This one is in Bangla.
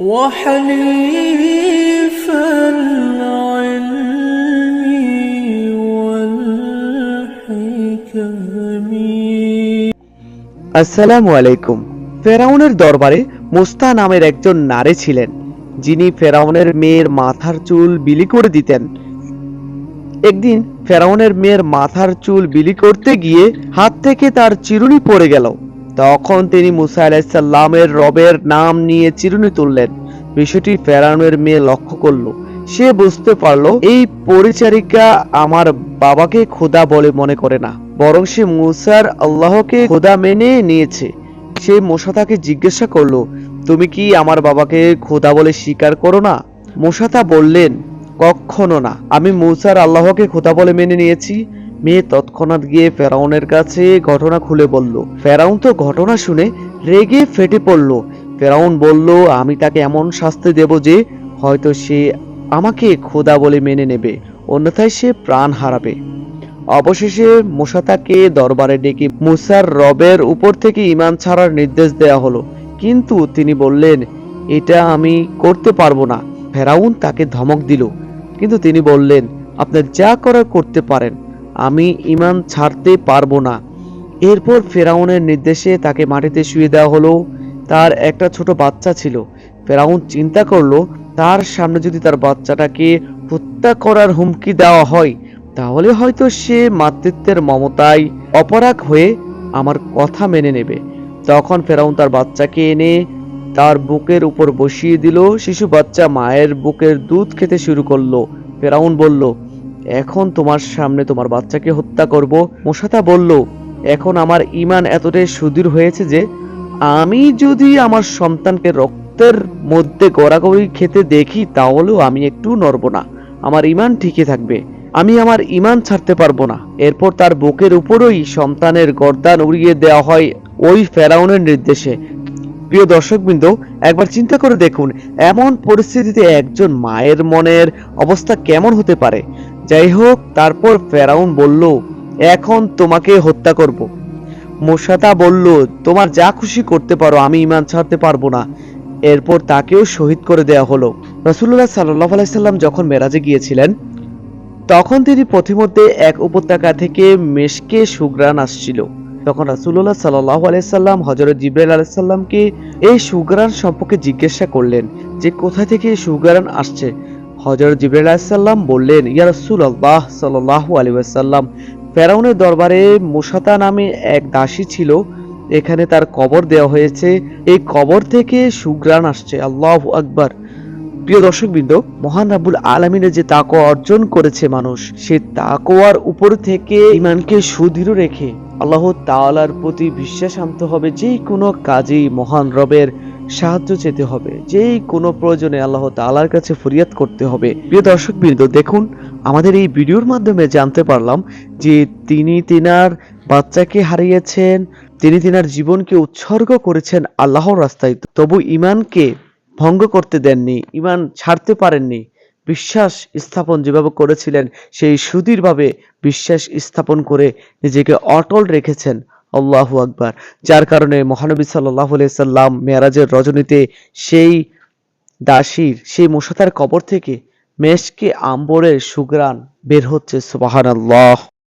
وحليف العلم والحكم আসসালামু আলাইকুম ফেরাউনের দরবারে মুস্তা নামের একজন নারী ছিলেন যিনি ফেরাউনের মেয়ের মাথার চুল বিলি করে দিতেন একদিন ফেরাউনের মেয়ের মাথার চুল বিলি করতে গিয়ে হাত থেকে তার চিরুনি পড়ে গেল তখন তিনি মুসা আলাইসাল্লামের রবের নাম নিয়ে চিরুনি তুললেন। বিষয়টি ফেরাউনের মেয়ে লক্ষ্য করল। সে বুঝতে পারল, এই পরিচারিকা আমার বাবাকে খোদা বলে মনে করে না। বরং সে মুসার আল্লাহকে খোদা মেনে নিয়েছে। সে মোসা তাকে জিজ্ঞাসা করল, তুমি কি আমার বাবাকে খোদা বলে স্বীকার করো না? মোসাতা বললেন কখনো না। আমি মুসার আল্লাহকে খোদা বলে মেনে নিয়েছি। মেয়ে তৎক্ষণাৎ গিয়ে ফেরাউনের কাছে ঘটনা খুলে বলল। ফেরাউন তো ঘটনা শুনে রেগে ফেটে পড়ল। ফেরাউন বলল, আমি তাকে এমন শাস্তি দেব যে হয়তো সে আমাকে খোদা বলে মেনে নেবে, অন্যথায় সে প্রাণ হারাবে। অবশেষে মুসাতাকে দরবারে ডেকে মুসার রবের উপর থেকে ইমান ছাড়ার নির্দেশ দেয়া হলো। কিন্তু তিনি বললেন, এটা আমি করতে পারব না। ফেরাউন তাকে ধমক দিল। কিন্তু তিনি বললেন আপনার যা করার করতে পারেন। আমি ইমান ছাড়তে পারব না। এরপর ফেরাউনের নির্দেশে তাকে মাটিতে শুয়ে দেওয়া হলো। তার একটা ছোট বাচ্চা ছিল। ফেরাউন চিন্তা করল, তার সামনে যদি তার বাচ্চাটাকে হত্যা করার হুমকি দেওয়া হয়, তাহলে হয়তো সে মাতৃত্বের মমতায় অপরাগ হয়ে আমার কথা মেনে নেবে। তখন ফেরাউন তার বাচ্চাকে এনে তার বুকের উপর বসিয়ে দিল। শিশু বাচ্চা মায়ের বুকের দুধ খেতে শুরু করল। ফেরাউন বলল এখন তোমার সামনে তোমার বাচ্চাকে হত্যা করব। মোসাতা বলল, এখন আমার ইমান এতটাই সুদৃঢ় হয়েছে যে আমি যদি আমার সন্তানকে রক্তের মধ্যে গড়াগড়ি খেতে দেখি, তাহলেও আমি একটু নড়ব না। আমার ইমান ঠিকই থাকবে। আমি আমার ইমান ছাড়তে পারব না। এরপর তার বুকের উপরই সন্তানের গর্দান উড়িয়ে দেওয়া হয় ওই ফেরাউনের নির্দেশে। প্রিয় দর্শকবৃন্দ, একবার চিন্তা করে দেখুন, এমন পরিস্থিতিতে একজন মায়ের মনের অবস্থা কেমন হতে পারে? যাই হোক তারপর ফেরাউন বলল, এখন তোমাকে হত্যা করব। মোসাতা বলল, তোমার যা খুশি করতে পারো, আমি ইমান ছাড়তে পারব না। এরপর তাকেও শহীদ করে দেওয়া হলো। রসুল্লাহ সাল্লাহ আলাইসাল্লাম যখন মেরাজে গিয়েছিলেন, তখন তিনি পথিমধ্যে এক উপত্যকা থেকে মেশকে সুগ্রান আসছিল। তখন রাসুল্লাহ সাল্লাহ আলাইসাল্লাম হজরত জিব্রাইল আলাইসাল্লামকে এই সুগ্রান সম্পর্কে জিজ্ঞাসা করলেন যে, কোথা থেকে এই সুগ্রান আসছে? জিব্রাইল আলাইসাল্লাম বললেন, ইয়া রাসূল আল্লাহ সাল্লাহ আলাইসাল্লাম ফেরাউনের দরবারে মুসাতা নামে এক দাসী ছিল, এখানে তার কবর দেওয়া হয়েছে। এই কবর থেকে সুগ্রাণ আসছে। আল্লাহ আকবার। প্রিয় দর্শকবৃন্দ, মহান রাব্বুল আলমিনের যে তাকওয়া অর্জন করেছে মানুষ, সে তাকোয়ার উপর থেকে ইমানকে সুদৃঢ় রেখে আল্লাহ তাআলার প্রতি বিশ্বাস আনতে হবে যে কোনো কাজেই মহান রবের সাহায্য চেতে হবে। যেই কোনো প্রয়োজনে আল্লাহ তাআলার কাছে ফরিয়াদ করতে হবে। প্রিয় দর্শকবৃন্দ দেখুন, আমাদের এই ভিডিওর মাধ্যমে জানতে পারলাম যে তিনি তিনার বাচ্চাকে হারিয়েছেন, তিনি তিনার জীবনকে উৎসর্গ করেছেন আল্লাহর রাস্তায়। তবু ইমানকে ভঙ্গ করতে দেননি ইমান ছাড়তে পারেননি। বিশ্বাস স্থাপন যেভাবে করেছিলেন, সেই সুদীরভাবে বিশ্বাস স্থাপন করে নিজেকে অটল রেখেছেন। আল্লাহু আকবার। যার কারণে মহানবী সাল্লাহ সাল্লাম মেয়ারাজের রজনীতে সেই দাসীর, সেই মশাতার কবর থেকে মেষকে আম্বরের সুগ্রাণ বের হচ্ছে সুবাহান আল্লাহ